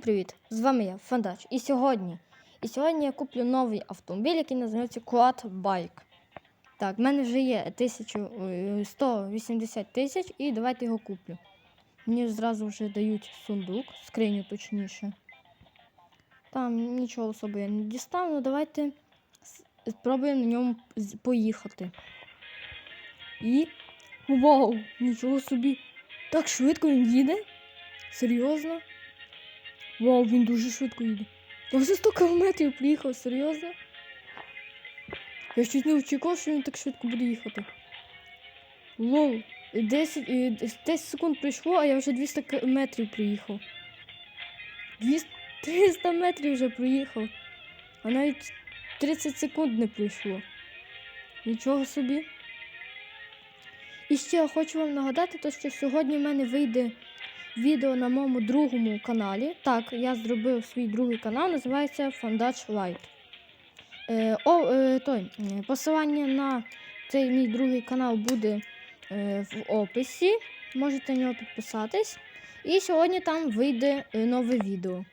Привіт! З вами я, Фандач. І сьогодні, і сьогодні я куплю новий автомобіль, який називається Quad Bike. Так, в мене вже є 180 тисяч і давайте його куплю. Мені зразу вже дають сундук, скриню точніше. Там нічого особо я не дістав, ну давайте спробуємо на ньому поїхати. І. Вау! Нічого собі! Так швидко він їде? Серйозно? Вау, він дуже швидко їде. Я вже 100 кілометрів приїхав, серйозно? Я щось не очікував, що він так швидко буде їхати. Лоу, 10, е, 10 секунд пройшло, а я вже 200 ки- метрів приїхав. 200, 300 метрів вже проїхав. А навіть 30 секунд не пройшло. Нічого собі. І ще я хочу вам нагадати, то, що сьогодні в мене вийде відео на моєму другому каналі. Так, я зробив свій другий канал, називається Fondage Light. Е, е, е, посилання на цей мій другий канал буде е, в описі. Можете на нього підписатись. І сьогодні там вийде нове відео.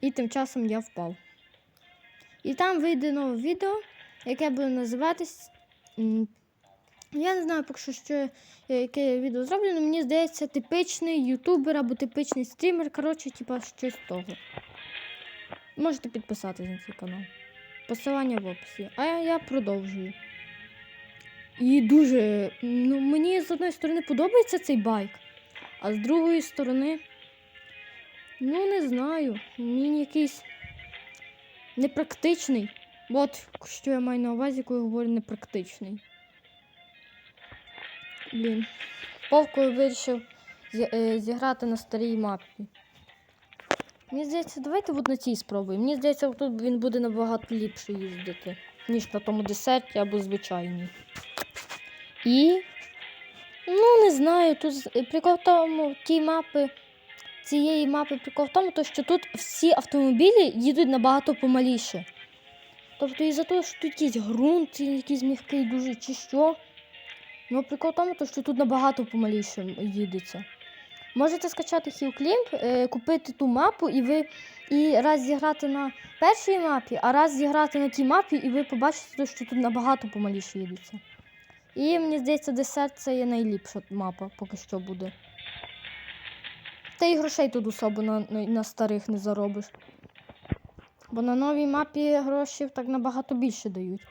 І тим часом я впав. І там вийде нове відео, яке буде називатись. Я не знаю, поки що, що е, яке відео зроблено. Мені здається, типичний ютубер або типичний стрімер. Коротше, типа щось того. Можете підписатись на цей канал. Посилання в описі. А я, я продовжую. І дуже. Ну, мені з одної сторони подобається цей байк, а з другої сторони. Ну, не знаю. Він якийсь непрактичний. От що я маю на увазі, коли говорю непрактичний. Блін. Повкою вирішив е, зіграти на старій мапі. Мені здається, давайте от на цій спробуємо. Мені здається, тут він буде набагато ліпше їздити, ніж на тому десерті або звичайній. І. Ну, не знаю, тут прикол в тому, ті мапи, цієї мапи прикол в тому, то, що тут всі автомобілі їдуть набагато помаліше. Тобто із-за того, що тут якийсь ґрунт, якийсь м'який дуже чи що. Ну, прикол в тому, що тут набагато помаліше їдеться. Можете скачати HillClimb, е, купити ту мапу, і ви і раз зіграти на першій мапі, а раз зіграти на тій мапі, і ви побачите, що тут набагато помаліше їдеться. І мені здається, десерт це є найліпша мапа, поки що буде. Та й грошей тут особо на, на, на старих не заробиш. Бо на новій мапі грошей так набагато більше дають.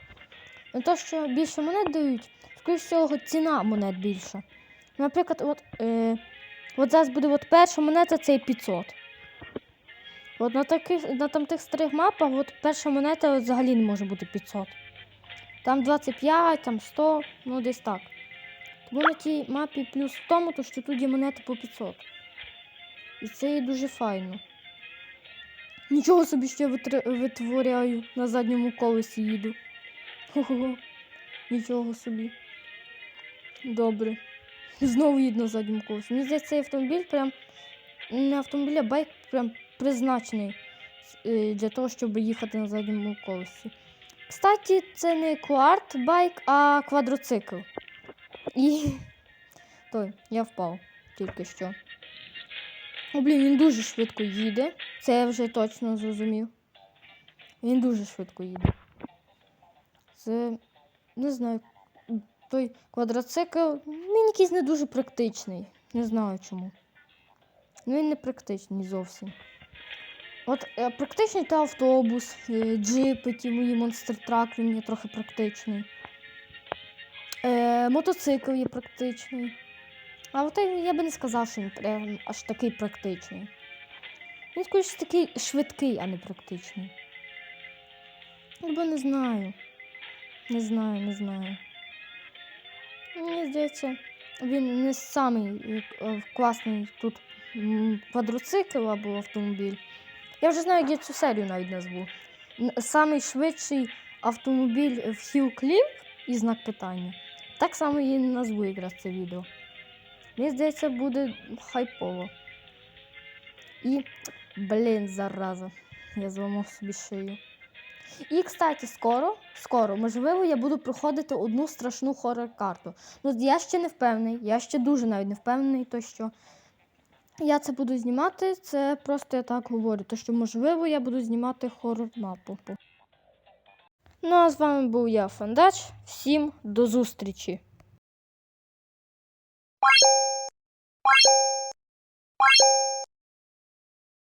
Не то, що більше монет дають, скоріш всього, ціна монет більша. Наприклад, от, е, от зараз буде от перша монета це 500. От на, таких, на там тих старих мапах от перша монета от взагалі не може бути 500. Там 25, там 100, ну десь так. Тому на тій мапі плюс в тому, то, що тут є монети по 500. І це є дуже файно. Нічого собі ще витр- витворяю, на задньому колесі їду. Хо-хо-хо. Нічого собі. Добре. Знову їду на задньому колесі. Мені здається, цей автомобіль прям не автомобіль, а байк прям призначений е, для того, щоб їхати на задньому колесі. Кстати, це не кварт байк, а квадроцикл. І той, я впав тільки що. О, блін, він дуже швидко їде. Це я вже точно зрозумів. Він дуже швидко їде. Це не знаю. Той квадроцикл, він якийсь не дуже практичний. Не знаю чому. Ну, він не практичний зовсім. От е, практичний та автобус, е, джипи, ті мої монстр трак, він є трохи практичний. Е, мотоцикл є практичний. А от я би не сказав, що він прям аж такий практичний. Він скоріше такий швидкий, а не практичний. Або не знаю. Не знаю, не знаю. Мені здається, він не самий е, класний тут квадроцикл або автомобіль. Я вже знаю, як цю серію навіть назву. Самий швидший автомобіль в Hill Climb і знак питання. Так само і назву якраз це відео. Мені здається, буде хайпово. І, блін, зараза. Я зламав собі шию. І, кстати, скоро, скоро, можливо, я буду проходити одну страшну хорор-карту. Ну, я ще не впевнений, я ще дуже навіть не впевнений, то що я це буду знімати, це просто я так говорю, то що можливо я буду знімати хорор мапу. Ну а з вами був я, Фандач. Всім до зустрічі!